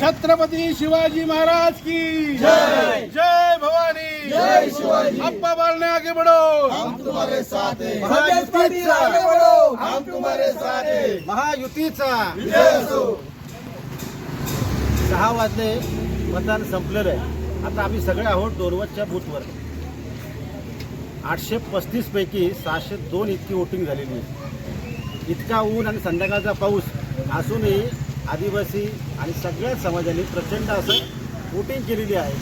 छत्रपती शिवाजी महाराज की जय. जय. भवानी. जय शिवाजी. अप्पा बालने आगे बढ़ो. हम तुम्हारे साथ हैं. महायुतीचा. सहा वाजले मतदान संपलेलं आहे आता आम्ही सगळे आहोत डोरवतच्या बूथवर. आठशे पस्तीस पैकी सहाशे दोन इतकी वोटिंग झालेली. आहे इतका ऊन आणि संध्याकाळचा पाऊस असूनही आदिवासी आणि सगळ्या समाजाने प्रचंड असं वोटिंग केलेली आहे.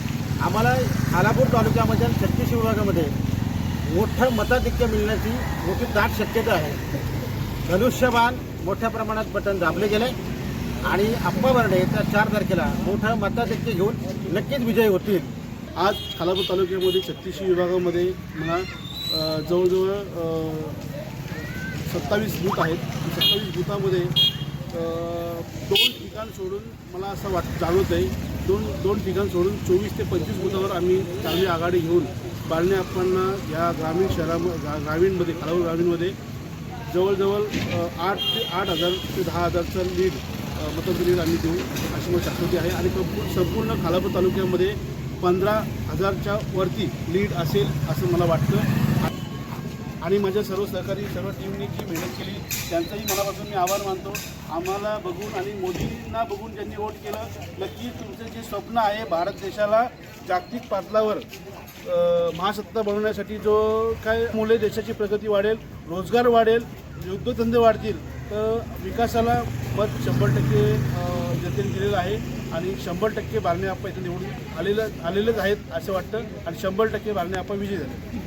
आम्हाला खालापूर तालुक्यामध्ये आणि छत्तीस विभागामध्ये मोठं मताधिक्य मिळण्याची मोठी दाट शक्यता आहे. धनुष्यबाण मोठ्या प्रमाणात बटन दाबले गेले आणि अप्पा बर्डे त्या चार तारखेला मोठं मताधिक्य घेऊन नक्कीच विजयी होतील. आज खालापूर तालुक्यामध्ये छत्तीस विभागामध्ये मला जवळजवळ सत्तावीस बूथ आहेत. सत्तावीस बुथामध्ये दोन ठिकाण सोडून मला असं वाट जाणवत आहे दोन दोन ठिकाण सोडून चोवीस ते पंचवीस बूथावर आम्ही चांगली आघाडी घेऊन बाळणे आपणना या ग्रामीण शहरामध्ये ग्रामीणमध्ये खालापूर ग्रामीणमध्ये जवळजवळ आठ ते आठ हजार ते दहा हजारचं लीड अ, लीड आम्ही देऊ अशी मला शाश्वती आहे. आणि संपूर्ण संपूर्ण खालापूर तालुक्यामध्ये पंधरा हजारच्या वरती लीड असेल असं मला वाटतं. आणि माझ्या सर्व सहकारी सर्व टीमने जी मेहनत केली त्यांचंही मनापासून मी आभार मानतो. आम्हाला बघून आणि मोदींना बघून ज्यांनी वोट केलं नक्कीच तुमचं जे स्वप्न आहे भारत देशाला जागतिक पातळावर महासत्ता बनवण्यासाठी जो काय मुले देशाची प्रगती वाढेल रोजगार वाढेल युद्धधंदे वाढतील तर विकासाला मत शंभर टक्के अ, जनतेने दिलेलं आहे. आणि शंभर टक्के बारणे आपण इथं निवडून आलेलं आलेलंच आहेत असं वाटतं. आणि शंभर टक्के बारणे आप्पा विजयी झाले.